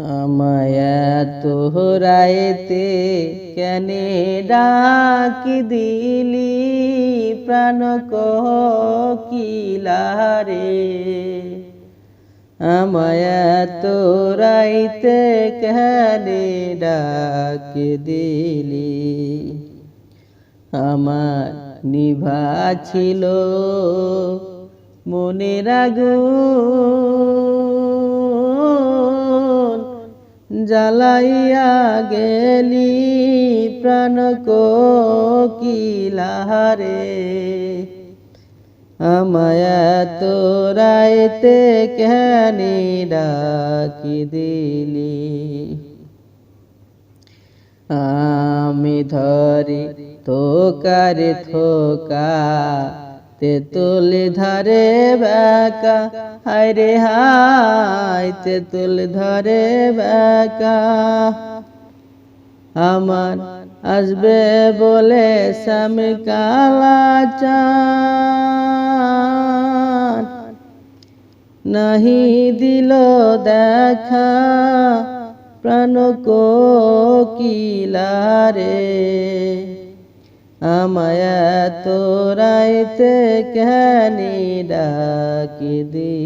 Amaya তোহরাইতে কেনে ডাকি দিলি? প্রাণ কিলারে আমায়া তোরাইতে কেনে ডাকি দিলি? আমার নিভা ছিল মনে আগুন। জ্বালাইয়া গেলি, প্রাণ কিলারে আমায়া তোরাইতে কেনি ডাকি দিলি? আমি ধরি থোকারে থোকা তে তুলে ধরে বাকা রে হায় তে তুলে ধরে বাকা। আমার আসবে বলে স্বামী কালা চান নাহি দিল দেখা, প্রাণ কিলারে আমায়া তোরাইতে কেনি ডাকি দিলি